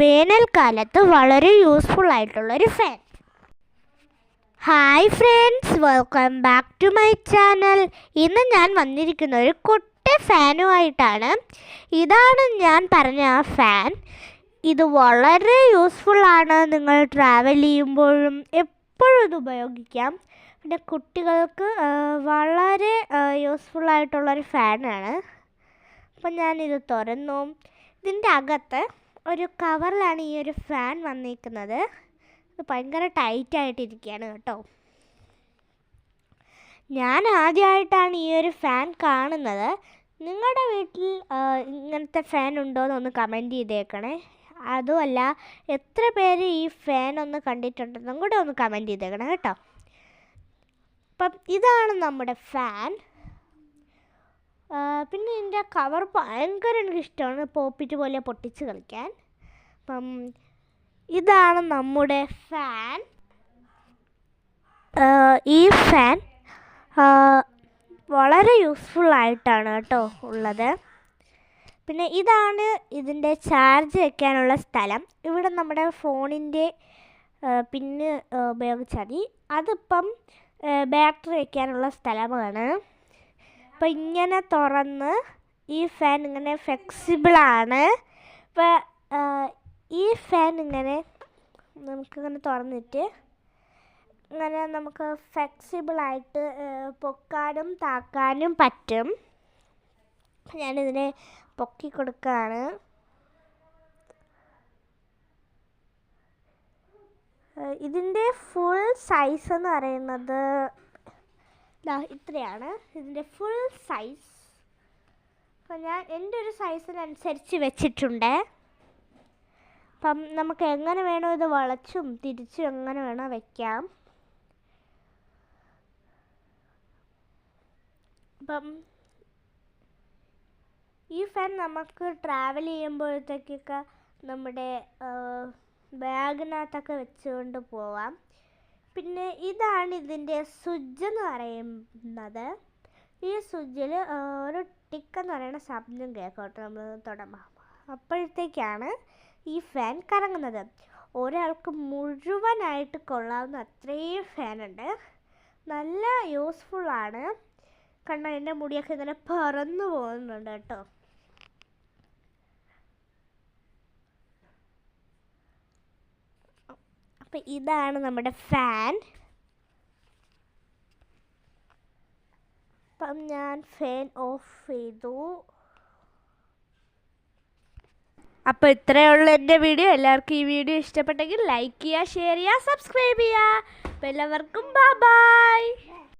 വേനൽക്കാലത്ത് വളരെ യൂസ്ഫുൾ ആയിട്ടുള്ളൊരു fan hi friends welcome back to my channel ഇന്ന് ഞാൻ വന്നിരിക്കുന്ന ഒരു കുട്ടി ഫാനുമായിട്ടാണ് ഇതാണ് ഞാൻ പറഞ്ഞ ആ ഫാൻ ഇത് വളരെ യൂസ്ഫുൾ ആണ്. നിങ്ങൾ ട്രാവൽ ചെയ്യുമ്പോഴും എപ്പോഴും ഇത് ഉപയോഗിക്കാം. പിന്നെ കുട്ടികൾക്ക് വളരെ യൂസ്ഫുൾ ആയിട്ടുള്ളൊരു ഫാനാണ് അപ്പം ഞാനിത് തുറന്നു. ഇതിന്റെ അകത്ത് ഒരു കവറിലാണ് ഈ ഒരു ഫാൻ വന്നിരിക്കുന്നത് ഇത് ഭയങ്കര ടൈറ്റ് ആയിട്ടിരിക്കുകയാണ് കേട്ടോ. ഞാൻ ആദ്യമായിട്ടാണ് ഈ ഒരു ഫാൻ കാണുന്നത്. നിങ്ങളുടെ വീട്ടിൽ ഇങ്ങനത്തെ ഫാൻ ഉണ്ടോ എന്നൊന്ന് കമന്റ് ചെയ്തേക്കണേ. അതുമല്ല എത്ര പേര് ഈ ഫാൻ ഒന്ന് കണ്ടിട്ടുണ്ടെന്നും കൂടെ ഒന്ന് കമന്റ് ചെയ്തേക്കണം കേട്ടോ. അപ്പം ഇതാണ് നമ്മുടെ ഫാൻ. പിന്നെ ഇതിന്റെ കവർ ഭയങ്കര എനിക്കിഷ്ടമാണ് പോപ്പിറ്റ് പോലെ പൊട്ടിച്ച് കളിക്കാൻ. അപ്പം ഇതാണ് നമ്മുടെ ഫാൻ. ഈ ഫാൻ വളരെ യൂസ്ഫുൾ ആയിട്ടാണ് കേട്ടോ ഉള്ളത്. പിന്നെ ഇതാണ് ഇതിന്റെ ചാർജ് വയ്ക്കാനുള്ള സ്ഥലം. ഇവിടെ നമ്മുടെ ഫോണിന്റെ പിന്ന് ഉപയോഗിച്ചാൽ മതി. അതിപ്പം ബാറ്ററി വയ്ക്കാനുള്ള സ്ഥലമാണ്. അപ്പോൾ ഇങ്ങനെ തുറന്ന് ഈ ഫാൻ ഇങ്ങനെ ഫ്ലെക്സിബിളാണ് അപ്പോൾ ഈ ഫാൻ ഇങ്ങനെ നമുക്കിങ്ങനെ തുറന്നിട്ട് ഇങ്ങനെ നമുക്ക് ഫ്ലെക്സിബിളായിട്ട് പൊക്കാനും താക്കാനും പറ്റും. ഞാനിതിനെ പൊക്കി കൊടുക്കുകയാണ് ഇതിന്റെ ഫുൾ സൈസ് എന്ന് പറയുന്നത് ദാ ഇത്രയാണ്. ഇതിന്റെ ഫുൾ സൈസ് അപ്പം ഞാൻ എന്റെ ഒരു സൈസിനനുസരിച്ച് വെച്ചിട്ടുണ്ട്. അപ്പം നമുക്ക് എങ്ങനെ വേണോ ഇത് വളച്ചും തിരിച്ചും എങ്ങനെ വേണോ വെക്കാം. അപ്പം ഈ ഫാൻ നമുക്ക് ട്രാവൽ ചെയ്യുമ്പോഴത്തേക്കൊക്കെ നമ്മുടെ ബാഗിനകത്തൊക്കെ വെച്ചുകൊണ്ട് പോവാം. പിന്നെ ഇതാണ് ഇതിന്റെ സ്വിച്ച് എന്ന് പറയുന്നത്. ഈ സ്വിച്ചിൽ ഒരു ടിക്കെന്ന് പറയുന്ന ശബ്ദം കേൾക്കോട്ടെ നമ്മൾ തുടങ്ങാം അപ്പോഴത്തേക്കാണ് ഈ ഫാൻ കറങ്ങുന്നത്. ഒരാൾക്ക് മുഴുവനായിട്ട് കൊള്ളാവുന്ന അത്രയും ഫാനുണ്ട് നല്ല യൂസ്ഫുള്ളാണ് കണ്ടോ എന്റെ മുടിയൊക്കെ ഇങ്ങനെ പറന്നു പോകുന്നുണ്ട് കേട്ടോ. അപ്പം ഇതാണ് നമ്മുടെ ഫാൻ അപ്പം ഞാൻ ഫാൻ ഓഫ് ചെയ്തു. അപ്പോൾ ഇത്രയേ ഉള്ളൂ എന്റെ വീഡിയോ എല്ലാവർക്കും ഈ വീഡിയോ ഇഷ്ടപ്പെട്ടെങ്കിൽ ലൈക്ക് ചെയ്യുക ഷെയർ ചെയ്യുക സബ്സ്ക്രൈബ് ചെയ്യുക. അപ്പോൾ എല്ലാവർക്കും ബൈ